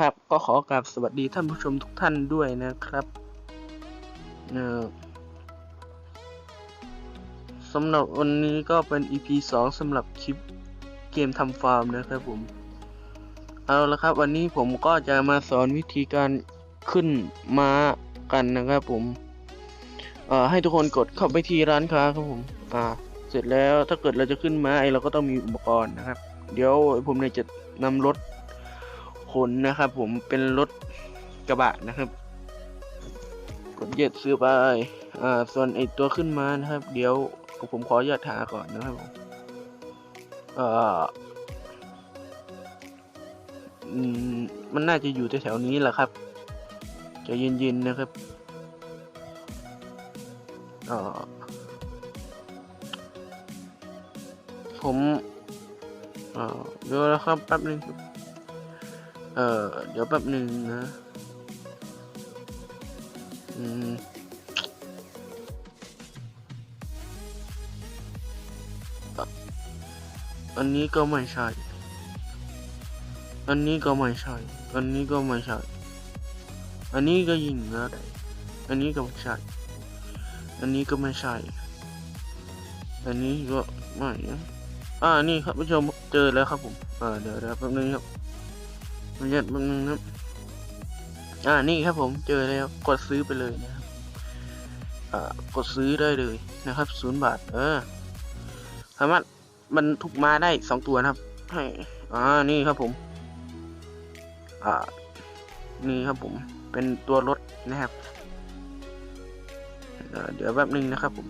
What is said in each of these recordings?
ครับ ก็ขอกราบสวัสดีท่านผู้ชมทุกท่านด้วยนะครับเออสำหรับวันนี้ก็เป็น EP 2สำหรับคลิปเกมทำฟาร์มนะครับผม เอาละครับ วันนี้ผมก็จะมาสอนวิธีการขึ้นม้ากันนะครับผมเอ่อให้ทุกคนกดเข้าไปที่ร้านค้าครับผมอ่าเสร็จแล้วถ้าเกิดเราจะขึ้นม้าไอเราก็ต้องมีอุปกรณ์นะครับ เดี๋ยวผมเนี่ยจะนำรถ ขนนะครับ ผมเป็นรถกระบะนะครับ กดเหยียดซื้อไปอ่าส่วนไอตัวขึ้นมานะครับ เดี๋ยวผมขออนุญาตหาก่อนนะครับผมเอ่อมันน่าจะอยู่แถวๆนี้แหละครับจะเย็นๆนะครับเอ่อผมเอ่อเดี๋ยวนะครับแป๊บหนึ่ง เออเดี๋ยวแป๊บหนึ่งนะ อืมอันนี้ก็ไม่ใช่ อันนี้ก็ไม่ใช่ อันนี้ก็ไม่ใช่ อันนี้ก็ยิงนะอันนี้ก็ไม่ใช่ อันนี้ก็ไม่ใช่ อันนี้ก็ไม่นะอ่า นี่ครับผู้ชมเจอแล้วครับผม อ่า เดี๋ยวเดี๋ยวแป๊บนึงครับ มันจะแป๊บนึงครับ อ่า นี่ครับผม เจอแล้ว กดซื้อไปเลยนะครับ อ่า กดซื้อได้เลยนะครับศูนย์บาท เออ สามารถบรรทุกมาได้สองตัวนะครับ ให้ อ่า นี่ครับผม อ่า นี่ครับผม เป็นตัวรถนะครับ เดี๋ยวแป๊บนึงนะครับผม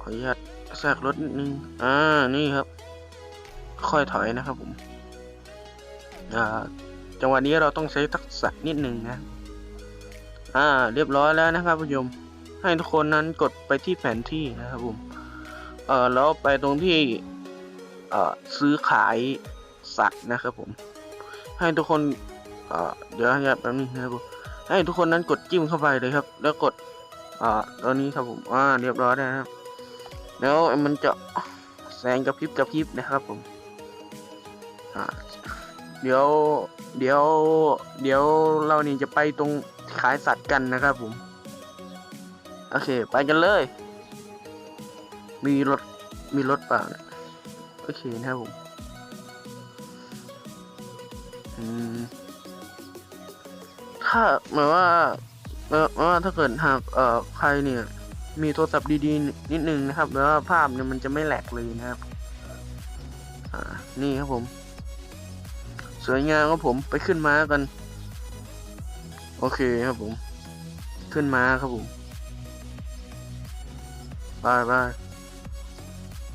ขออนุญาตแทรกรถนิดนึง อ่า นี่ครับ ค่อยถอยนะครับผม จังหวะนี้เราต้องใช้ทักษะนิดหนึ่งนะ อ่า เรียบร้อยแล้วนะครับผู้ชม ให้ทุกคนนั้นกดไปที่แผนที่นะครับผม เอ่อ แล้วไปตรงที่ เอ่อ ซื้อขายสัตว์นะครับผม ให้ทุกคน เอ่อ เดี๋ยวอย่าแป๊บนึงนะครับผม ให้ทุกคนนั้นกดจิ้มเข้าไปเลยครับ แล้วกด อ่า ตอนนี้ครับผม อ่า เรียบร้อยแล้วนะครับ แล้วมันจะแสงกระพริบกระพริบนะครับผม อ่า เดี๋ยว เดี๋ยว เดี๋ยวเรานี่จะไปตรงขายสัตว์กันนะครับผม โอเค ไปกันเลย มีรถ มีรถเปล่านี่ยโอเคนะครับผมอืมถ้าหมายว่าหมายว่าถ้าเกิดหากเอ่อใครเนี่ย มีโทรศัพท์ดีๆ นิดนึงนะครับ แล้วภาพเนี่ยมันจะไม่แหลกเลยนะครับ อ่า นี่ครับผม สวยงามครับผมไปขึ้นม้ากัน โอเคครับผม ขึ้นม้าครับผมไปไป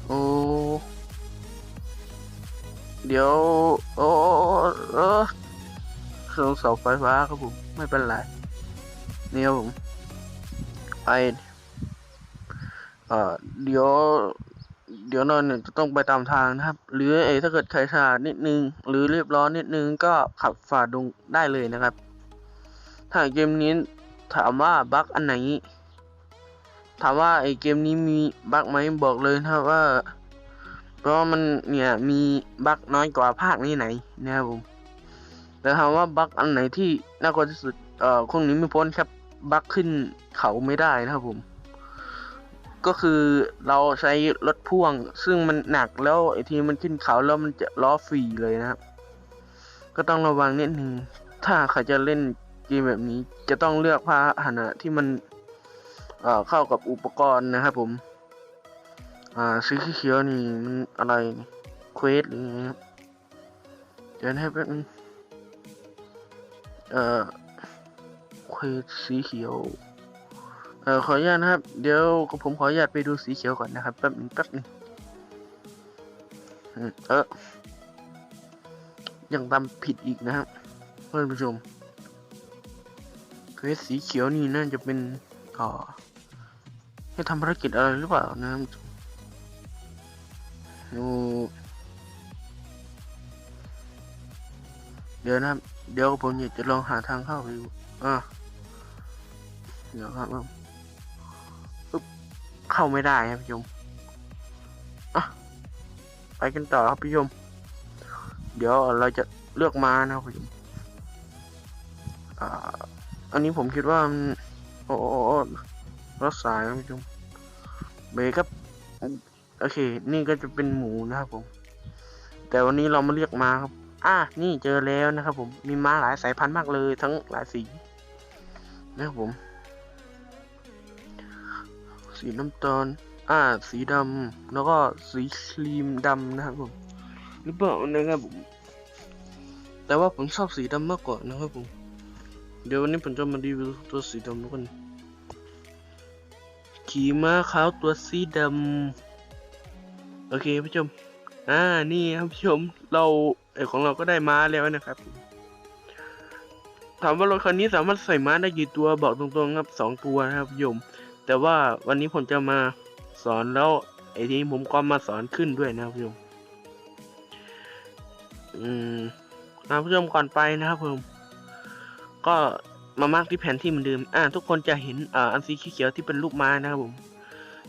โอ้เดี๋ยว โอ้เออเครื่องเสาไฟฟ้าครับผม ไม่เป็นไรนี่ครับผมไปเอ่อเดี๋ยว เดี๋ยวนอนเนี่ยจะต้องไปตามทางนะครับ หรือไอ้ถ้าเกิดใครช้านิดนึง หรือเรียบร้อนนิดนึงก็ขับฝ่าดงได้เลยนะครับ ถ้าเกมนี้ถามว่าบั๊กอันไหน ถามว่าไอ้เกมนี้มีบั๊กไหมบอกเลยนะครับว่า เพราะมันเนี่ยมีบั๊กน้อยกว่าภาคนี้ไหนนะครับผมแต่ถามว่าบั๊กอันไหนที่น่ากลัวที่สุดเอ่อคงนี้ไม่พ้นครับบั๊กขึ้นเขาไม่ได้นะครับผม ก็คือเราใช้รถพ่วง ซึ่งมันหนักแล้วไอทีมันขึ้นเขาแล้วมันจะล้อฟรีเลยนะครับ ก็ต้องระวังนิดนึงถ้าใครจะเล่นเกมแบบนี้ จะต้องเลือกพาหนะที่มันเอ่อเข้ากับอุปกรณ์นะครับผม อ่าสีเขียวนี่มันอะไรเควสหรือไงครับเดี๋ยวให้แป๊บนึงเอ่อเควสสีเขียว เอ่อขออนุญาตนะครับ เดี๋ยวผมขออนุญาตไปดูสีเขียวก่อนนะครับแป๊บนึงแป๊บนึงเออยังตามผิดอีกนะครับเพื่อนผู้ชมเควสสีเขียวนี่น่าจะเป็นอ่อให้ทำภารกิจอะไรหรือเปล่านะครับดูเดี๋ยวนะครับ เดี๋ยวผมอยากจะลองหาทางเข้าไปดูอะเดี๋ยวครับ เข้าไม่ได้ครับพี่ชมอะไปกันต่อครับพี่ชม เดี๋ยวเราจะเลือกมานะครับพี่ชมอ่าอันนี้ผมคิดว่าโอ้โอ้รถสายครับผู้ชมเบรกครับโอเค นี่ก็จะเป็นหมูนะครับผม แต่วันนี้เรามาเรียกมาครับ อะนี่เจอแล้วนะครับผม มีม้าหลายสายพันธุ์มากเลย ทั้งหลายสีนะครับผม สีน้ำตาล อ่า สีดำ แล้วก็สีครีมดำนะครับผม หรือเปล่านะครับผม แต่ว่าผมชอบสีดำมากกว่านะครับผม เดี๋ยววันนี้ผมจะมารีวิวตัวสีดำแล้วกัน ขี่ม้าขาวตัวสีดำ โอเคผู้ชม อ่า นี่ครับผู้ชม เราเอของเราก็ได้ม้าแล้วนะครับถามว่ารถคันนี้สามารถใส่ม้าได้กี่ตัวบอกตรงๆครับสองตัวนะครับผู้ชม แต่ว่าวันนี้ผมจะมาสอนแล้วไอ้ทีนี้ผมก็มาสอนขึ้นด้วยนะครับผู้ชมอืมนะผู้ชมก่อนไปนะครับผมก็มามาร์กที่แผนที่เหมือนเดิมอ่าทุกคนจะเห็นอ่าอันสีเขียวที่เป็นรูปม้านะครับผม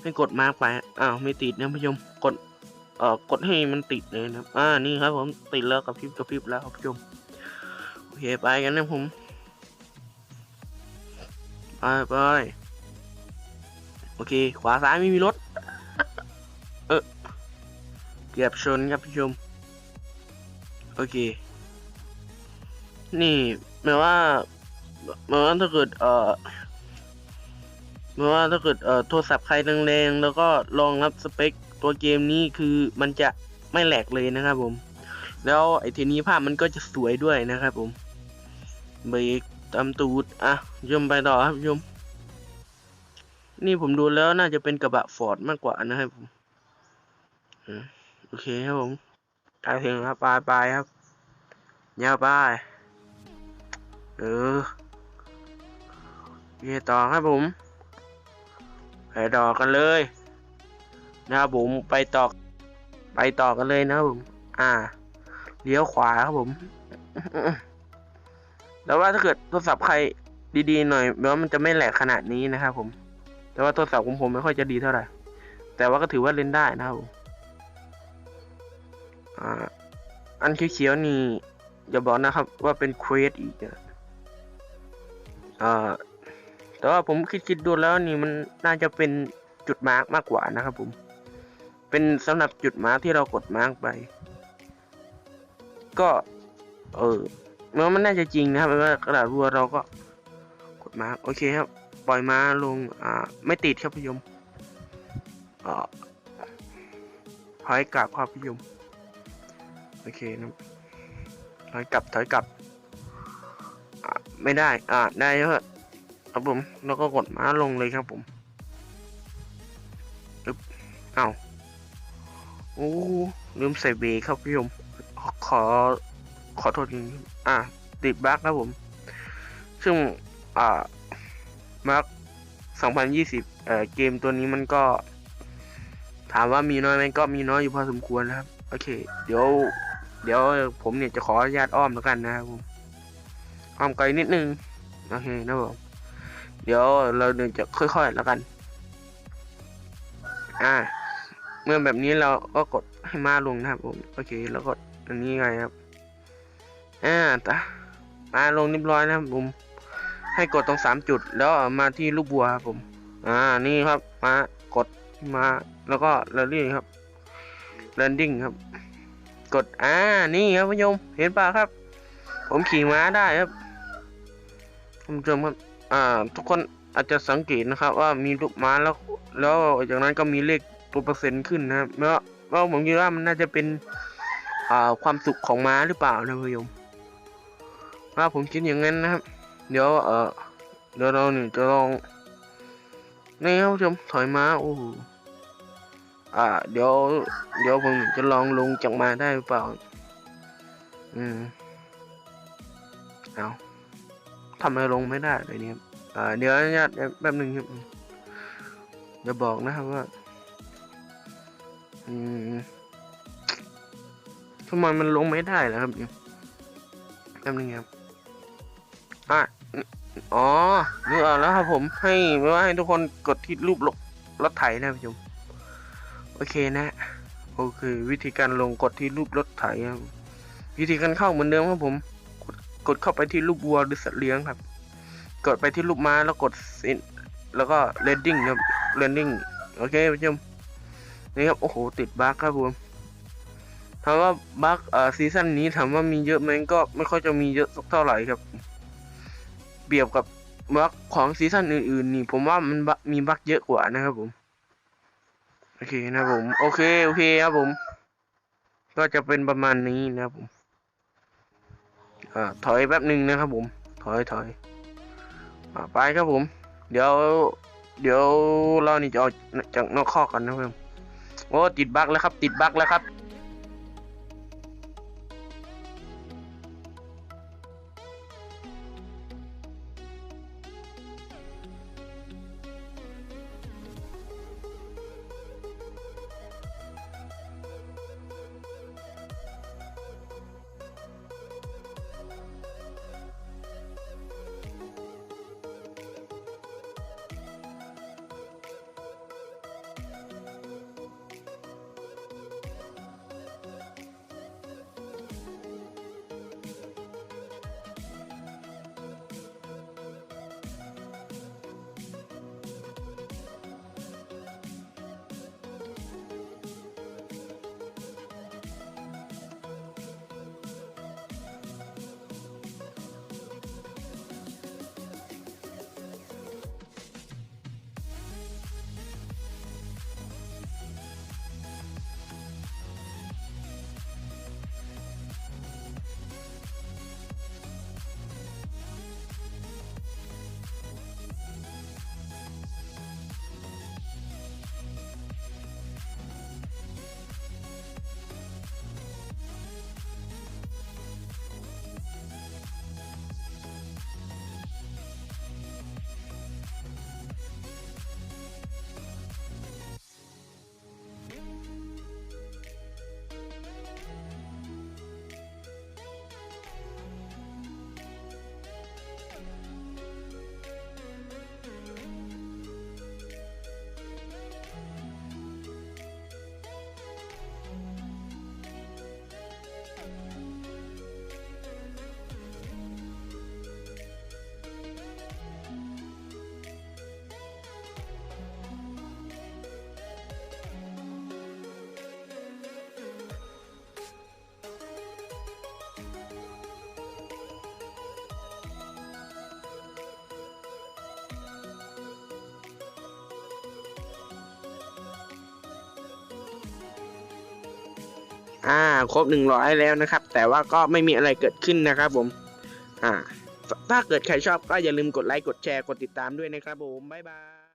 ให้กดมาร์กไปอ้าวไม่ติดนะผู้ชมกดเอ่อกดให้มันติดเลยนะอ่านี่ครับผมติดแล้วกับพริบกับพริบแล้วครับผู้ชมโอเคไปกันนะผมไปไป โอเค ขวาซ้ายไม่มีรถ เออเกือบชนครับผู้ชม โอเค นี่หมายว่าหมายว่าถ้าเกิด เอ่อหมายว่าถ้าเกิด เอ่อ โทรศัพท์ใครแรงๆ แล้วก็รองรับสเปคตัวเกมนี้คือมันจะไม่แหลกเลยนะครับผม แล้วไอ้ทีนี้ภาพมันก็จะสวยด้วยนะครับผมเบรกตามตูด อะยมไปต่อครับยม นี่ผมดูแล้วน่าจะเป็นกระบะฟอร์ดมากกว่านะครับผมโอเคครับผมใกล้ถึงครับปลายปลายครับยาวไปเออเยต่อครับผม ไปต่อกันเลยนะครับผมไปต่อ ไปต่อกันเลยนะครับผม อ่า เลี้ยวขวาครับผมแต่ว่าถ้าเกิดโทรศัพท์ใครดีๆหน่อยแม้ว่ามันจะไม่แหลกขนาดนี้นะครับผม แต่ว่าโทรศัพท์ของผมไม่ค่อยจะดีเท่าไหร่ แต่ว่าก็ถือว่าเล่นได้นะครับอันเขียวๆนี่อย่าบอกนะครับ ว่าเป็นเควสอีกอะอ่าแต่ว่าผมคิดๆดูแล้วนี่มันน่าจะเป็นจุดมาร์กมากกว่านะครับผม เป็นสำหรับจุดมาร์กที่เรากดมาร์กไป ก็ เออเมื่อมันน่าจะจริงนะครับว่ากระดาษรัวเราก็กดมาร์กโอเคครับ ปล่อยม้าลงอ่าไม่ติดครับพี่ยมอ่าถอยกลับครับพี่ยมโอเคนะถอยกลับถอยกลับไม่ได้อ่าได้แล้วครับผมแล้วก็กดม้าลงเลยครับผมอึ๊บอ้าโอ้ลืมใส่เบรกครับพี่ยมขอขอโทษจริงอะติดบั๊กครับผม ซึ่งอ่า บั๊ก2020 เอ่อ เกมตัวนี้มันก็ ถามว่ามีน้อยไหมก็มีน้อยอยู่พอสมควรนะครับ โอเค เดี๋ยว เดี๋ยวผมเนี่ยจะขออนุญาตอ้อมแล้วกันนะครับผมอ้อมไกลนิดนึง โอเคนะผม เดี๋ยวเราเดินจะค่อยๆแล้วกัน อ่า เมื่อแบบนี้เราก็กดให้มาลงนะครับผม โอเค แล้วกดอันนี้ไงครับ อ่าตะมาลงเรียบร้อยนะครับผม ให้กดตรงสามจุด แล้วมาที่ลูกบัวครับผม อ่า นี่ครับ มากดมา แล้วก็เรลลี่ครับ landing ครับ กด อ่า นี่ครับผู้ชม เห็นป่ะครับ ผมขี่ม้าได้ครับคุณผู้ชมครับ อ่า ทุกคนอาจจะสังเกตนะครับว่ามีลูกม้าแล้ว แล้วจากนั้นก็มีเลขตัวเปอร์เซ็นต์ขึ้นนะครับแล้วว่าผมคิดว่ามันน่าจะเป็นอ่าความสุขของม้าหรือเปล่านะผู้ชมว่าผมคิดอย่างนั้นนะครับ เดี๋ยวเออเดี๋ยวเราเนี่ยจะลองนี่ครับชมถอยม้าโอ้โหอ่า เดี๋ยว เดี๋ยวผมจะลองลงจากมาได้หรือเปล่า อืม เอาทำไมลงไม่ได้เลยเนี่ยอ่า เดี๋ยวญาติแป๊บหนึ่งครับอย่าบอกนะครับว่า อืมทำไมมันลงไม่ได้ล่ะครับเนี่ยแป๊บหนึงครับอะ อ๋อนึกออกแล้วครับผมให้ไม่ว่าให้ทุกคนกดที่รูปรถรถไถนะครับผู้ชมโอเคนะโอเควิธีการลงกดที่รูปรถไถครับวิธีการเข้าเหมือนเดิมครับผมกดกดเข้าไปที่รูปวัวหรือสัตว์เลี้ยงครับ กดไปที่รูปม้าแล้วกดสิแล้วก็เรนดิ้งครับเรนดิ้งโอเคผู้ชมนี่ครับโอ้โหติดบั๊กครับผมถามว่าบั๊กเอ่อซีซั่นนี้ถามว่ามีเยอะไหมก็ไม่ค่อยจะมีเยอะสักเท่าไหร่ครับ เปรียบกับบั๊กของซีซั่นอื่นๆ นี่ผมว่ามันมีบั๊กเยอะกว่านะครับผม โอเคนะผม โอเค โอเคครับผม ก็จะเป็นประมาณนี้นะครับผมอ่าถอยแป๊บหนึ่งนะครับผม ถอยถอยอ่าไปครับผม เดี๋ยว เดี๋ยวเรานี่จะออกจากนอกข้อกกันนะครับผมโอ้ติดบั๊กแล้วครับ ติดบั๊กแล้วครับ อ่าครบหนึ่งร้อยแล้วนะครับ แต่ว่าก็ไม่มีอะไรเกิดขึ้นนะครับผมอ่าถ้าเกิดใครชอบก็อย่าลืมกดไลค์กดแชร์กดติดตามด้วยนะครับผมบ๊ายบาย